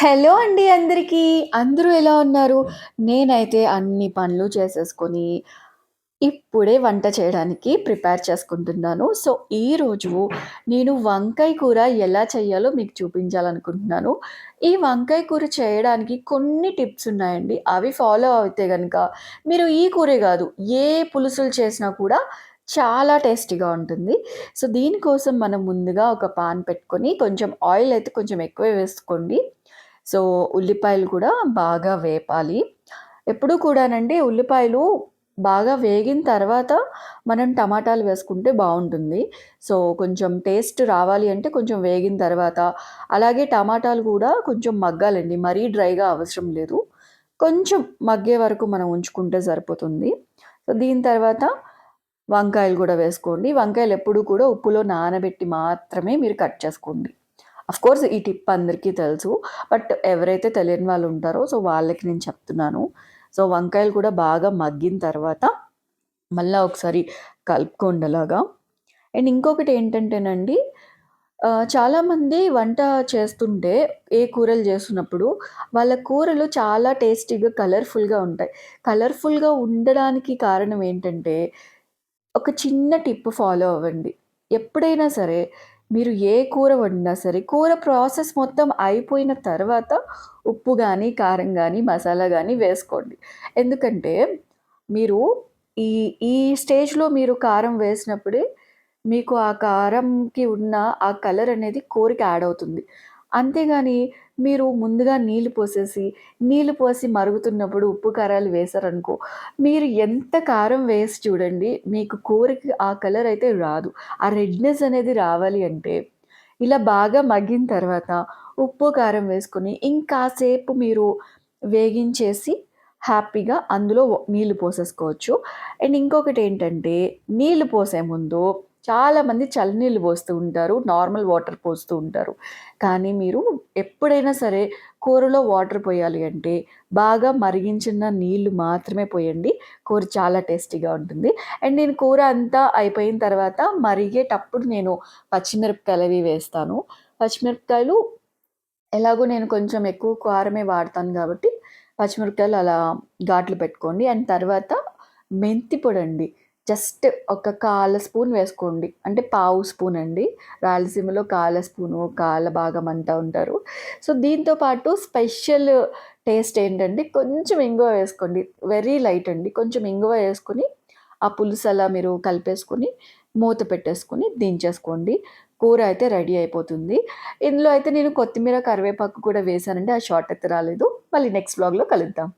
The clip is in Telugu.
హలో అండి అందరికీ. అందరూ ఎలా ఉన్నారు? నేనైతే అన్ని పనులు చేసేసుకొని, ఇప్పుడే వంట చేయడానికి ప్రిపేర్ చేసుకుంటున్నాను. సో, ఈరోజు నేను వంకాయ కూర ఎలా చేయాలో మీకు చూపించాలనుకుంటున్నాను. ఈ వంకాయ కూర చేయడానికి కొన్ని టిప్స్ ఉన్నాయండి. అవి ఫాలో అయితే కనుక మీరు ఈ కూరే కాదు ఏ పులుసులు చేసినా కూడా చాలా టేస్టీగా ఉంటుంది. సో, దీనికోసం మనం ముందుగా ఒక పాన్ పెట్టుకొని, కొంచెం ఆయిల్ అయితే కొంచెం ఎక్కువ వేసుకోండి. సో, ఉల్లిపాయలు కూడా బాగా వేపాలి. ఎప్పుడూ కూడానండి ఉల్లిపాయలు బాగా వేగిన తర్వాత మనం టమాటాలు వేసుకుంటే బాగుంటుంది సో, కొంచెం టేస్ట్ రావాలి అంటే కొంచెం వేగిన తర్వాత, అలాగే టమాటాలు కూడా కొంచెం మగ్గాలండి. మరీ డ్రైగా అవసరం లేదు. కొంచెం మగ్గే వరకు మనం ఉంచుకుంటే సరిపోతుంది. సో, దీని తర్వాత వంకాయలు కూడా వేసుకోండి. వంకాయలు ఎప్పుడూ కూడా ఉప్పులో నానబెట్టి మాత్రమే మీరు కట్ చేసుకోండి. అఫ్‌కోర్స్ ఈ టిప్ అందరికీ తెలుసు. బట్ ఎవరైతే తెలియని వాళ్ళు ఉంటారో సో, వాళ్ళకి నేను చెప్తున్నాను. సో, వంకాయలు కూడా బాగా మగ్గిన తర్వాత మళ్ళీ ఒకసారి కలుపుకోండలాగా అండ్ ఇంకొకటి ఏంటంటేనండి చాలామంది వంట చేస్తుంటే ఏ కూరలు చేస్తున్నప్పుడు వాళ్ళ కూరలు చాలా టేస్టీగా, కలర్‌ఫుల్‌గా ఉంటాయి. కలర్‌ఫుల్‌గా ఉండడానికి కారణం ఏంటంటే, ఒక చిన్న టిప్ ఫాలో అవ్వండి. ఎప్పుడైనా సరే మీరు ఏ కూర వండినా సరే, కూర ప్రాసెస్ మొత్తం అయిపోయిన తర్వాత ఉప్పు కానీ కారం కానీ మసాలా కానీ వేసుకోండి. ఎందుకంటే మీరు ఈ ఈ స్టేజ్‌లో మీరు కారం వేసినప్పుడే మీకు ఆ కారంకి ఉన్న ఆ కలర్ అనేది కూరకి యాడ్ అవుతుంది. అంతేగాని మీరు ముందుగా నీళ్ళు పోసేసి, నీళ్ళు పోసి మరుగుతున్నప్పుడు ఉప్పు, కారాలు వేశారనుకో, మీరు ఎంత కారం వేసి చూడండి, మీకు కూరకి ఆ కలర్ అయితే రాదు. ఆ రెడ్‌నెస్ అనేది రావాలి అంటే, ఇలా బాగా మగ్గిన తర్వాత ఉప్పు, కారం వేసుకొని ఇంకాసేపు మీరు వేగించేసి హ్యాపీగా అందులో నీళ్ళు నీళ్ళు పోసేసుకోవచ్చు. అండ్ ఇంకొకటి ఏంటంటే నీళ్ళు పోసే ముందు చాలామంది చల్లనీళ్ళు పోస్తూ ఉంటారు. నార్మల్ వాటర్ పోస్తూ ఉంటారు. కానీ మీరు ఎప్పుడైనా సరే కూరలో వాటర్ పోయాలి అంటే బాగా మరిగించిన నీళ్ళు మాత్రమే పోయండి. కూర చాలా టేస్టీగా ఉంటుంది. అండ్ నేను కూర అంతా అయిపోయిన తర్వాత మరిగేటప్పుడు నేను పచ్చిమిరపకాయలు అవి వేస్తాను. పచ్చిమిరపకాయలు ఎలాగో నేను కొంచెం ఎక్కువ కారమే వాడతాను కాబట్టి పచ్చిమిరపకాయలు అలా ఘాట్లు పెట్టుకోండి. అండ్ తర్వాత మెంతి పొడండి. జస్ట్ ఒక కాల స్పూన్ వేసుకోండి. అంటే పావు స్పూన్ అండి. రాయలసీమలో కాల స్పూను, కాల భాగం అంటా ఉంటారు. సో, దీంతో పాటు స్పెషల్ టేస్ట్ ఏంటంటే కొంచెం ఇంగువ వేసుకోండి. వెరీ లైట్ అండి. కొంచెం ఇంగువ వేసుకొని, ఆ పులుసు అలా మీరు కలిపేసుకొని, మూత పెట్టేసుకొని దించేసుకోండి. కూర అయితే రెడీ అయిపోతుంది. ఇందులో అయితే నేను కొత్తిమీర, కరివేపాకు కూడా వేశానండి. ఆ షార్ట్ అయితే రాలేదు. మళ్ళీ నెక్స్ట్ బ్లాగ్లో కలుద్దాం.